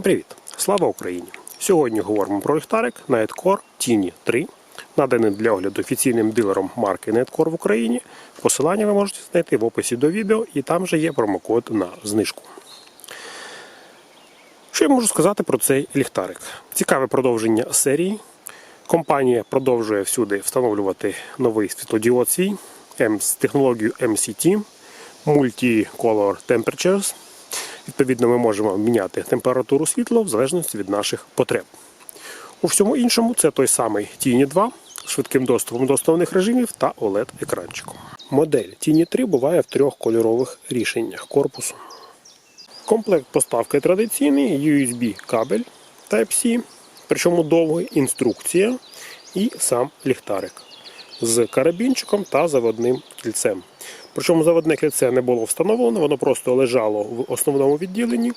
Всім привіт! Слава Україні! Сьогодні говоримо про ліхтарик Nightcore Tini 3, наданий для огляду офіційним дилером марки Nightcore в Україні. Посилання ви можете знайти в описі до відео, і там же є промокод на знижку. Що я можу сказати про цей ліхтарик? Цікаве продовження серії. Компанія продовжує всюди встановлювати новий світлодіод свій з технологією MCT Multi-Color Temperatures. Відповідно, ми можемо міняти температуру світла в залежності від наших потреб. У всьому іншому це той самий Tini 2 з швидким доступом до основних режимів та OLED-екранчиком. Модель Tini 3 буває в трьох кольорових рішеннях корпусу. Комплект поставки традиційний, USB кабель Type-C, причому довгий, інструкція і сам ліхтарик з карабінчиком та заводним кільцем. Причому заводне кільце не було встановлено, воно просто лежало в основному відділенні,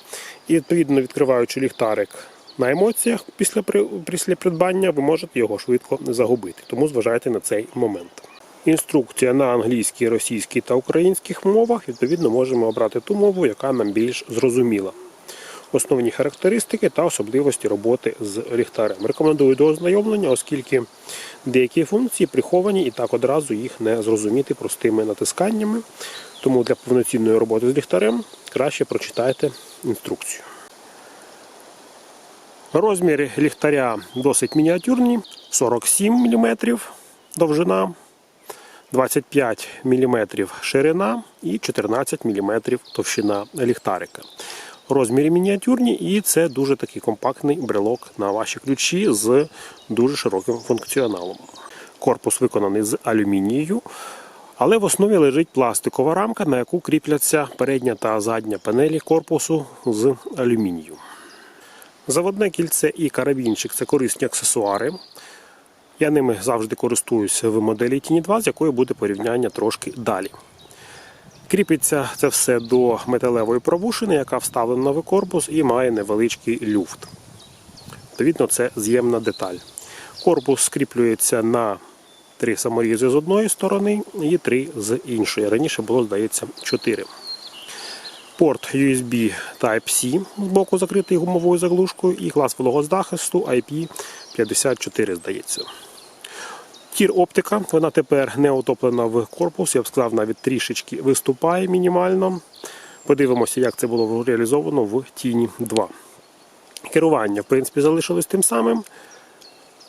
і відповідно відкриваючи ліхтарик на емоціях після, після придбання, ви можете його швидко загубити. Тому зважайте на цей момент. Інструкція на англійській, російській та українських мовах. Відповідно, можемо обрати ту мову, яка нам більш зрозуміла. Основні характеристики та особливості роботи з ліхтарем. Рекомендую до ознайомлення, оскільки деякі функції приховані і так одразу їх не зрозуміти простими натисканнями. Тому для повноцінної роботи з ліхтарем краще прочитайте інструкцію. Розміри ліхтаря досить мініатюрні: 47 мм довжина, 25 мм ширина і 14 мм товщина ліхтарика. Розміри мініатюрні, і це дуже такий компактний брелок на ваші ключі з дуже широким функціоналом. Корпус виконаний з алюмінією, але в основі лежить пластикова рамка, на яку кріпляться передня та задня панелі корпусу з алюмінію. Заводне кільце і карабінчик це корисні аксесуари. Я ними завжди користуюся в моделі Tini 2, з якою буде порівняння трошки далі. Кріпиться це все до металевої пробушини, яка вставлена в корпус і має невеличкий люфт. Відповідно, це з'ємна деталь. Корпус скріплюється на три саморізи з одної сторони і три з іншої. Раніше було, здається, чотири. Порт USB Type-C з боку закритий гумовою заглушкою і клас вологозахисту IP54, здається. Тір оптика, вона тепер не утоплена в корпус, я б сказав, навіть трішечки виступає мінімально. Подивимося, як це було реалізовано в Тіні 2. Керування, в принципі, залишилось тим самим.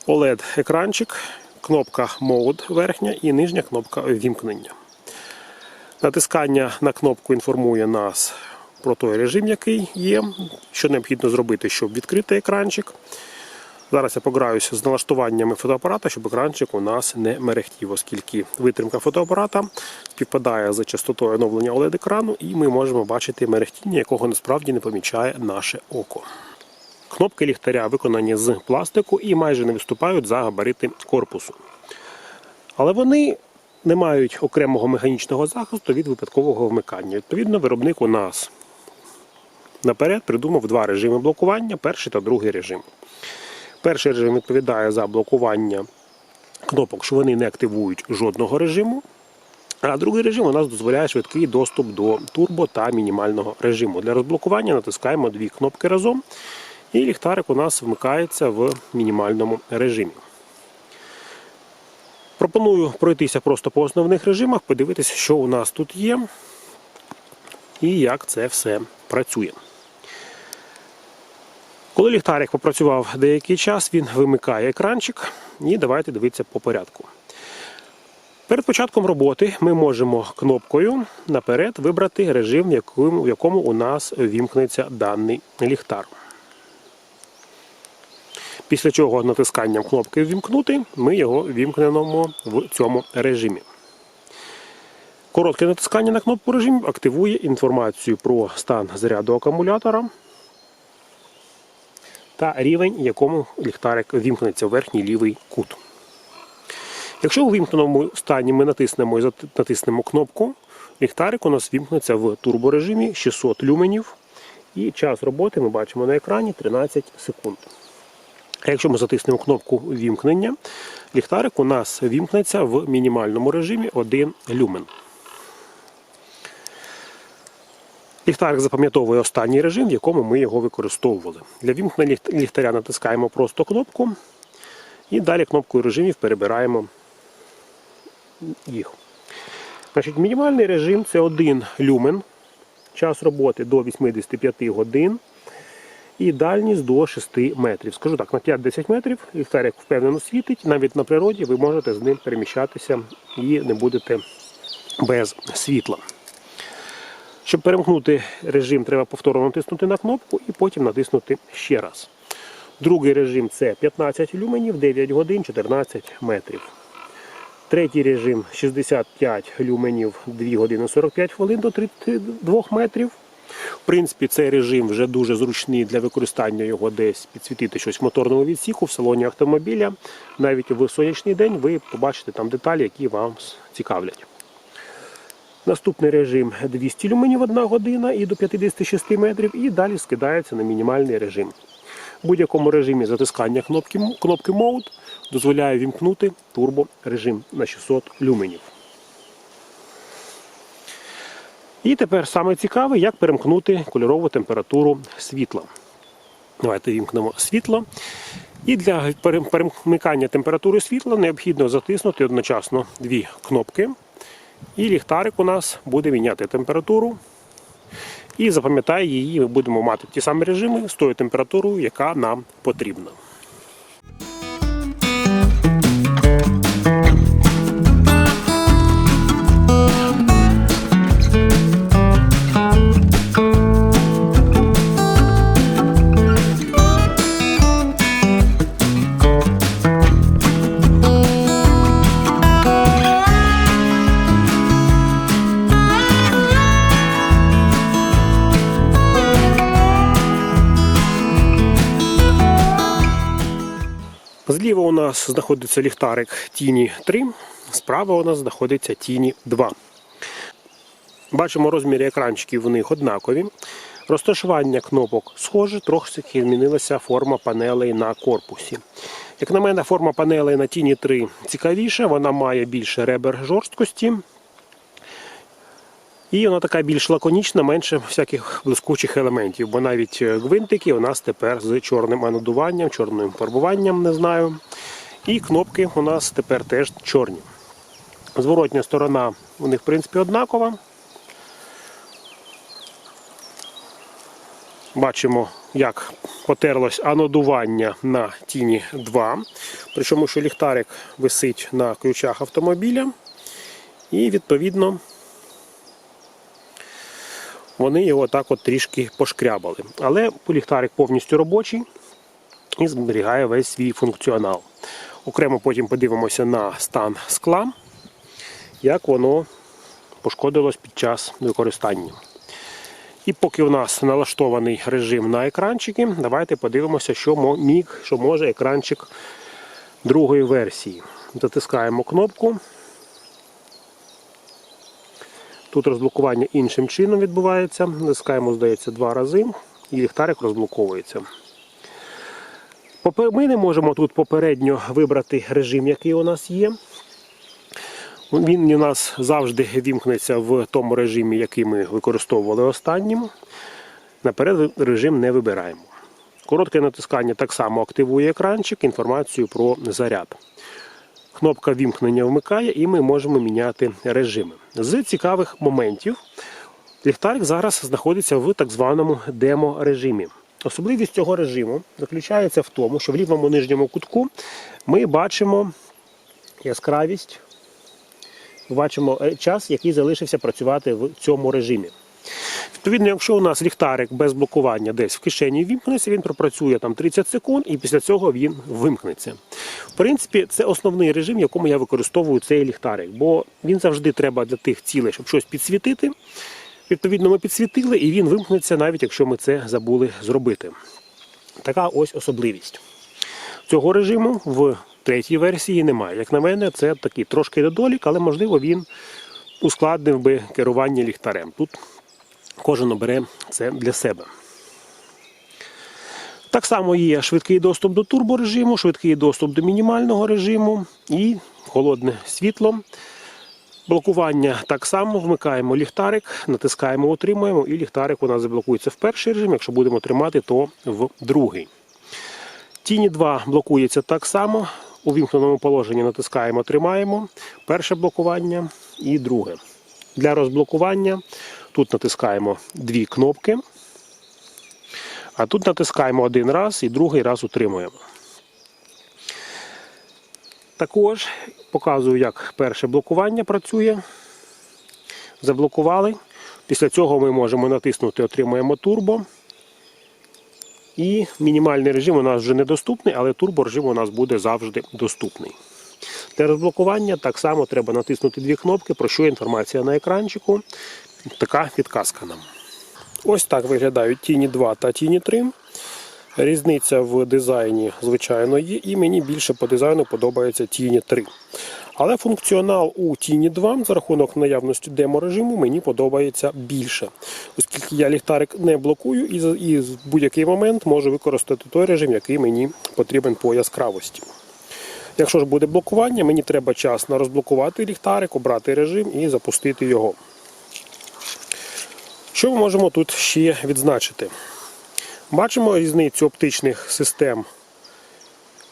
OLED-екранчик, кнопка Mode верхня і нижня кнопка вімкнення. Натискання на кнопку інформує нас про той режим, який є, що необхідно зробити, щоб відкрити екранчик. Зараз я пограюся з налаштуваннями фотоапарата, щоб екранчик у нас не мерехтів, оскільки витримка фотоапарата співпадає з частотою оновлення OLED-екрану, і ми можемо бачити мерехтіння, якого насправді не помічає наше око. Кнопки ліхтаря виконані з пластику і майже не виступають за габарити корпусу. Але вони не мають окремого механічного захисту від випадкового вмикання. Відповідно, виробник у нас наперед придумав два режими блокування перший та другий режим. Перший режим відповідає за блокування кнопок, що вони не активують жодного режиму. А другий режим у нас дозволяє швидкий доступ до турбо та мінімального режиму. Для розблокування натискаємо дві кнопки разом, і ліхтарик у нас вмикається в мінімальному режимі. Пропоную пройтися просто по основних режимах, подивитися, що у нас тут є і як це все працює. Коли ліхтарик попрацював деякий час, він вимикає екранчик. І давайте дивитися по порядку. Перед початком роботи ми можемо кнопкою наперед вибрати режим, в якому, у нас вімкнеться даний ліхтар. Після чого натисканням кнопки Вімкнути ми його вімкнемо в цьому режимі. Коротке натискання на кнопку режим активує інформацію про стан заряду акумулятора та рівень, якому ліхтарик вімкнеться в верхній лівий кут. Якщо у вімкненому стані ми натиснемо і натиснемо кнопку, ліхтарик у нас вімкнеться в турборежимі 600 люменів. І час роботи ми бачимо на екрані 13 секунд. А якщо ми затиснемо кнопку вімкнення, ліхтарик у нас вімкнеться в мінімальному режимі 1 люмен. Ліхтарик запам'ятовує останній режим, в якому ми його використовували. Для вімкнення ліхтаря натискаємо просто кнопку і далі кнопкою режимів перебираємо їх. Значить, мінімальний режим це 1 люмен, час роботи до 85 годин і дальність до 6 метрів. Скажу так, на 5-10 метрів ліхтарик впевнено світить, навіть на природі ви можете з ним переміщатися і не будете без світла. Щоб перемкнути режим, треба повторно натиснути на кнопку і потім натиснути ще раз. Другий режим це 15 люменів, 9 годин, 14 метрів. Третій режим 65 люменів, 2 години 45 хвилин до 32 метрів. В принципі, цей режим вже дуже зручний для використання його десь підсвітити щось в моторному відсіку, в салоні автомобіля. Навіть в сонячний день ви побачите там деталі, які вам цікавлять. Наступний режим 200 люменів 1 година і до 56 метрів, і далі скидається на мінімальний режим. В будь-якому режимі затискання кнопки, кнопки Mode дозволяє вімкнути турборежим на 600 люменів. І тепер саме цікаве, як перемкнути кольорову температуру світла. Давайте вімкнемо світло. І для перемикання температури світла необхідно затиснути одночасно дві кнопки. І ліхтарик у нас буде міняти температуру. І запам'ятає її, ми будемо мати ті самі режими з тою температурою, яка нам потрібна. Нас знаходиться ліхтарик Тіні 3, справа у нас знаходиться Тіні 2. Бачимо розміри екранчиків у них однакові. Розташування кнопок схоже, трохи змінилася форма панелей на корпусі. Як на мене, форма панелей на Тіні 3 цікавіша, вона має більше ребер жорсткості. І вона така більш лаконічна, менше всяких блискучих елементів, бо навіть е, гвинтики у нас тепер з чорним анодуванням, чорним фарбуванням, не знаю. І кнопки у нас тепер теж чорні. Зворотня сторона у них, в принципі, однакова. Бачимо, як потерлось анодування на тіні 2. Причому, що ліхтарик висить на ключах автомобіля. І відповідно вони його так от трішки пошкрябали. Але ліхтарик повністю робочий і зберігає весь свій функціонал. Окремо потім подивимося на стан скла, як воно пошкодилось під час використання. І поки у нас налаштований режим на екранчики, давайте подивимося, що міг, що може екранчик другої версії. Затискаємо кнопку. Тут розблокування іншим чином відбувається. Натискаємо, здається, два рази, і ліхтарик розблоковується. Ми не можемо тут попередньо вибрати режим, який у нас є. Він у нас завжди вімкнеться в тому режимі, який ми використовували останнім. Наперед режим не вибираємо. Коротке натискання так само активує екранчик, інформацію про заряд. Кнопка вімкнення вмикає, і ми можемо міняти режими. З цікавих моментів ліхтарик зараз знаходиться в так званому демо-режимі. Особливість цього режиму заключається в тому, що в лівому нижньому кутку ми бачимо яскравість, бачимо е, час, який залишився працювати в цьому режимі. Відповідно, якщо у нас ліхтарик без блокування десь в кишені вімкнеться, він пропрацює там 30 секунд і після цього він вимкнеться. В принципі, це основний режим, в якому я використовую цей ліхтарик, бо він завжди треба для тих цілей, щоб щось підсвітити. Відповідно, ми підсвітили і він вимкнеться, навіть якщо ми це забули зробити. Така ось особливість. Цього режиму в третій версії немає. Як на мене, це такий трошки недолік, але можливо він ускладнив би керування ліхтарем. Тут кожен обере це для себе. Так само є швидкий доступ до турборежиму, швидкий доступ до мінімального режиму і холодне світло. Блокування так само вмикаємо ліхтарик, натискаємо, утримуємо, і ліхтарик у нас заблокується в перший режим. Якщо будемо тримати, то в другий. Тіні 2 блокується так само. У вімкненому положенні натискаємо, тримаємо. Перше блокування і друге. Для розблокування тут натискаємо дві кнопки, а тут натискаємо один раз і другий раз утримуємо. Також показую, як перше блокування працює. Заблокували. Після цього ми можемо натиснути Отримуємо турбо. І мінімальний режим у нас вже недоступний, але турборежим у нас буде завжди доступний. Для розблокування так само треба натиснути дві кнопки, про що інформація на екранчику. Така підказка нам. Ось так виглядають Тіні 2 та Тіні 3. Різниця в дизайні, звичайно, є, і мені більше по дизайну подобається Тіні 3. Але функціонал у Тіні 2 за рахунок наявності демо-режиму мені подобається більше, оскільки я ліхтарик не блокую і, в будь-який момент можу використати той режим, який мені потрібен по яскравості. Якщо ж буде блокування, мені треба час на розблокувати ліхтарик, обрати режим і запустити його. Що ми можемо тут ще відзначити? Бачимо різницю оптичних систем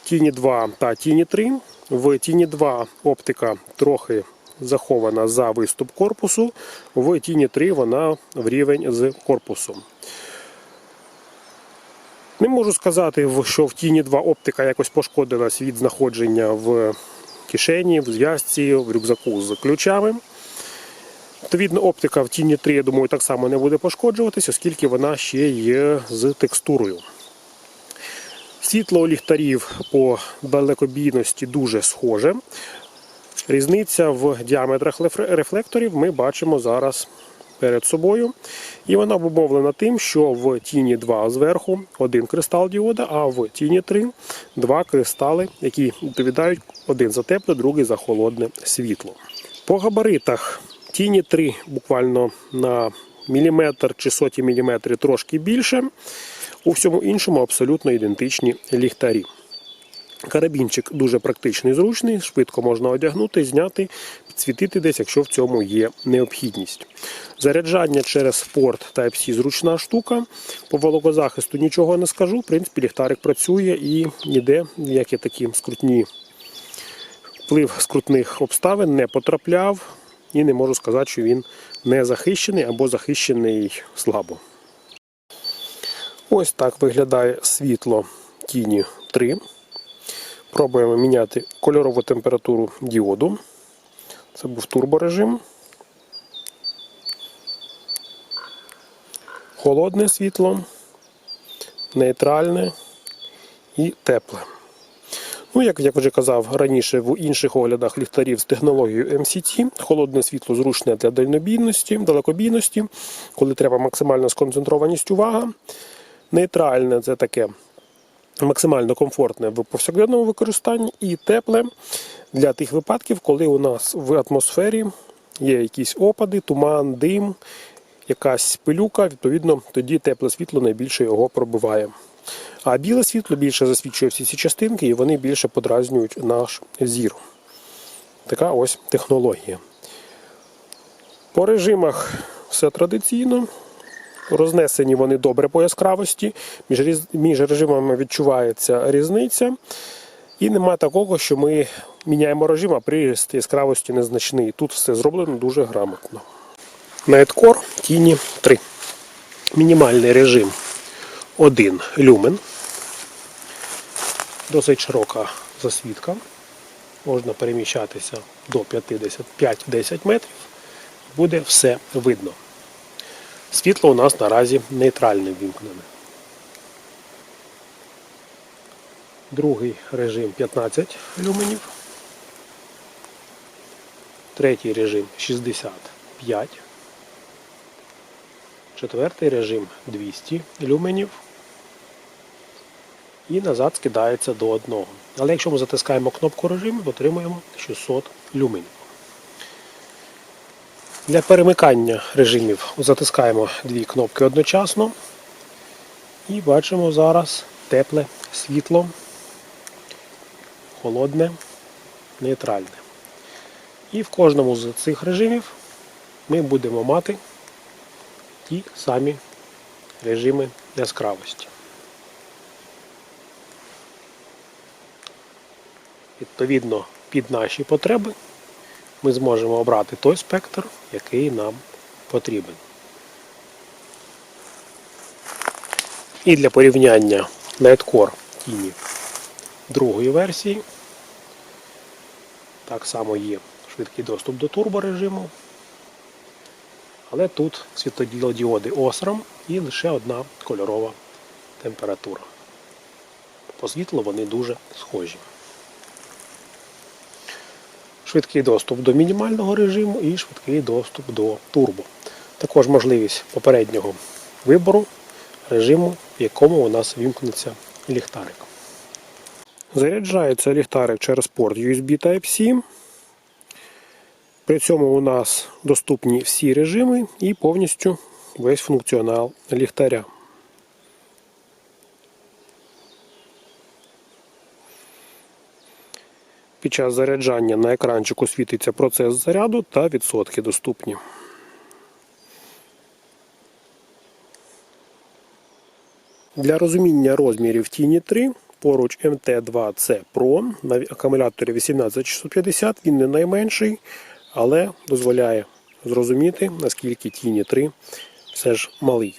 Тіні 2 та Тіні 3. В Тіні 2 оптика трохи захована за виступ корпусу, в Тіні 3 вона в рівень з корпусом. Не можу сказати, що в Тіні 2 оптика якось пошкодилась від знаходження в кишені, в зв'язці, в рюкзаку з ключами. Відповідно, оптика в тіні 3, я думаю, так само не буде пошкоджуватись, оскільки вона ще є з текстурою. Світло ліхтарів по далекобійності дуже схоже. Різниця в діаметрах рефлекторів ми бачимо зараз перед собою. І вона обумовлена тим, що в тіні 2 зверху один кристал діода, а в тіні 3 два кристали, які відповідають один за тепле, другий за холодне світло. По габаритах тіні 3 буквально на міліметр чи соті міліметри трошки більше. У всьому іншому абсолютно ідентичні ліхтарі. Карабінчик дуже практичний, зручний, швидко можна одягнути, зняти, підсвітити десь, якщо в цьому є необхідність. Заряджання через порт Type-C зручна штука. По вологозахисту нічого не скажу. В принципі, ліхтарик працює і ніде як ніякі такі скрутні вплив скрутних обставин не потрапляв. І не можу сказати, що він не захищений або захищений слабо. Ось так виглядає світло тіні 3. Пробуємо міняти кольорову температуру діоду. Це був турборежим. Холодне світло, нейтральне і тепле. Ну, як я вже казав раніше в інших оглядах ліхтарів з технологією MCT, холодне світло зручне для дальнобійності, далекобійності, коли треба максимальна сконцентрованість увага. Нейтральне це таке максимально комфортне в повсякденному використанні і тепле для тих випадків, коли у нас в атмосфері є якісь опади, туман, дим, якась пилюка, відповідно, тоді тепле світло найбільше його пробиває. А біле світло більше засвічує всі ці частинки і вони більше подразнюють наш зір. Така ось технологія. По режимах все традиційно. Рознесені вони добре по яскравості, між, між режимами відчувається різниця. І нема такого, що ми міняємо режим, а приріст яскравості незначний. Тут все зроблено дуже грамотно. Nightcore тіні 3. Мінімальний режим 1 люмен. Досить широка засвітка. Можна переміщатися до 55-10 метрів. Буде все видно. Світло у нас наразі нейтральне вімкнене. Другий режим 15 люменів. Третій режим 65. Четвертий режим 200 люменів. І назад скидається до одного. Але якщо ми затискаємо кнопку режиму, отримуємо 600 люменів. Для перемикання режимів затискаємо дві кнопки одночасно. І бачимо зараз тепле світло, холодне, нейтральне. І в кожному з цих режимів ми будемо мати ті самі режими яскравості. Відповідно, під наші потреби ми зможемо обрати той спектр, який нам потрібен. І для порівняння Nightcore тіні другої версії. Так само є швидкий доступ до турборежиму. Але тут світлодіоди Osram і лише одна кольорова температура. По світлу вони дуже схожі. Швидкий доступ до мінімального режиму і швидкий доступ до турбо. Також можливість попереднього вибору режиму, в якому у нас вімкнеться ліхтарик. Заряджається ліхтарик через порт USB Type-C. При цьому у нас доступні всі режими і повністю весь функціонал ліхтаря. Під час заряджання на екранчику світиться процес заряду та відсотки доступні. Для розуміння розмірів тіні 3 поруч МТ2C Pro на акумуляторі 18650 він не найменший, але дозволяє зрозуміти, наскільки тіні 3 все ж малий.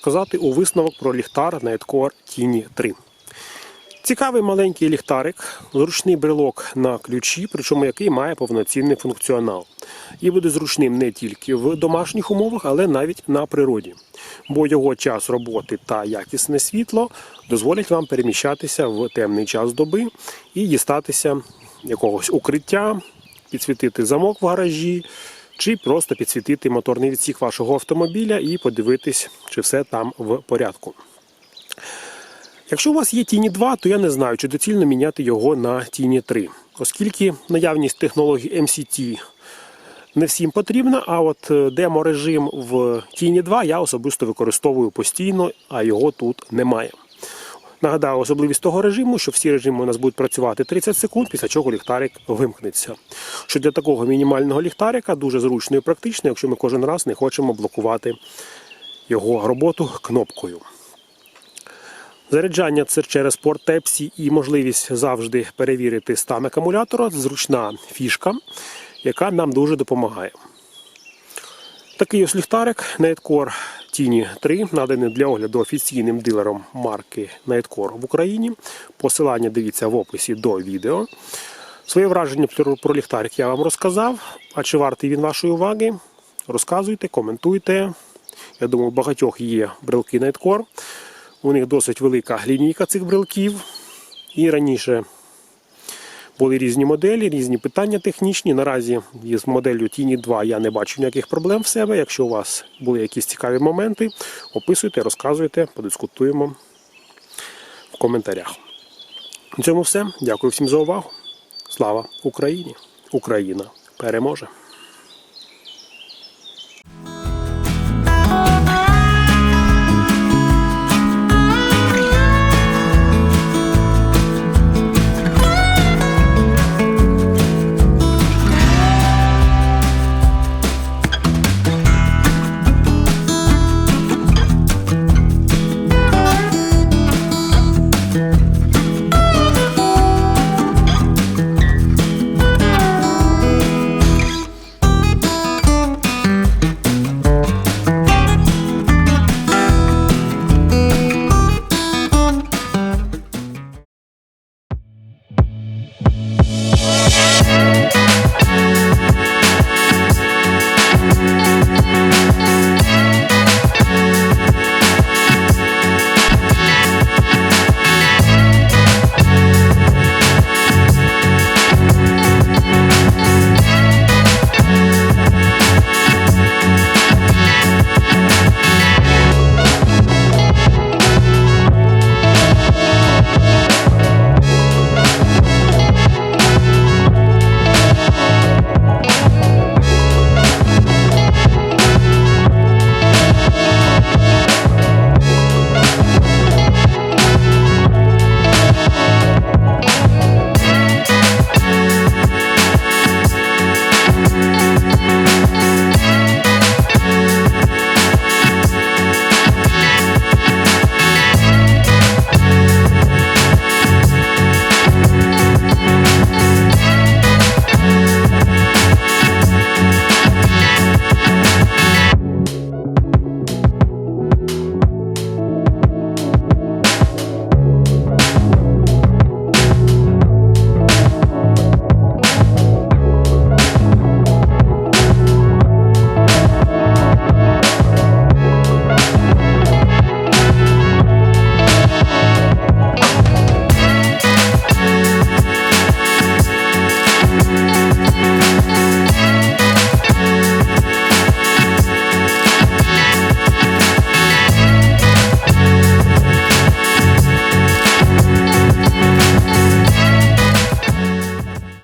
Сказати у висновок про ліхтар Nightcore Tini 3? Цікавий маленький ліхтарик, зручний брелок на ключі, причому який має повноцінний функціонал. І буде зручним не тільки в домашніх умовах, але навіть на природі. Бо його час роботи та якісне світло дозволять вам переміщатися в темний час доби і дістатися якогось укриття, підсвітити замок в гаражі, чи просто підсвітити моторний відсік вашого автомобіля і подивитись, чи все там в порядку. Якщо у вас є Тіні 2, то я не знаю, чи доцільно міняти його на Тіні 3, оскільки наявність технології MCT не всім потрібна, а от е, демо-режим в Тіні 2 я особисто використовую постійно, а його тут немає. Нагадаю, особливість того режиму, що всі режими у нас будуть працювати 30 секунд, після чого ліхтарик вимкнеться. Що для такого мінімального ліхтарика дуже зручно і практично, якщо ми кожен раз не хочемо блокувати його роботу кнопкою. Заряджання це через порт Type-C і можливість завжди перевірити стан акумулятора зручна фішка, яка нам дуже допомагає. Такий ось ліхтарик Nightcore Tini 3 наданий для огляду офіційним дилером марки Nightcore в Україні. Посилання дивіться в описі до відео. Своє враження про про ліхтарик я вам розказав. А чи вартий він вашої уваги? Розказуйте, коментуйте. Я думаю, у багатьох є брелки Nightcore. У них досить велика лінійка цих брелків. І раніше були різні моделі, різні питання технічні. Наразі з моделлю Тіні 2 я не бачу ніяких проблем в себе. Якщо у вас були якісь цікаві моменти, описуйте, розказуйте, подискутуємо в коментарях. На цьому все. Дякую всім за увагу. Слава Україні! Україна переможе!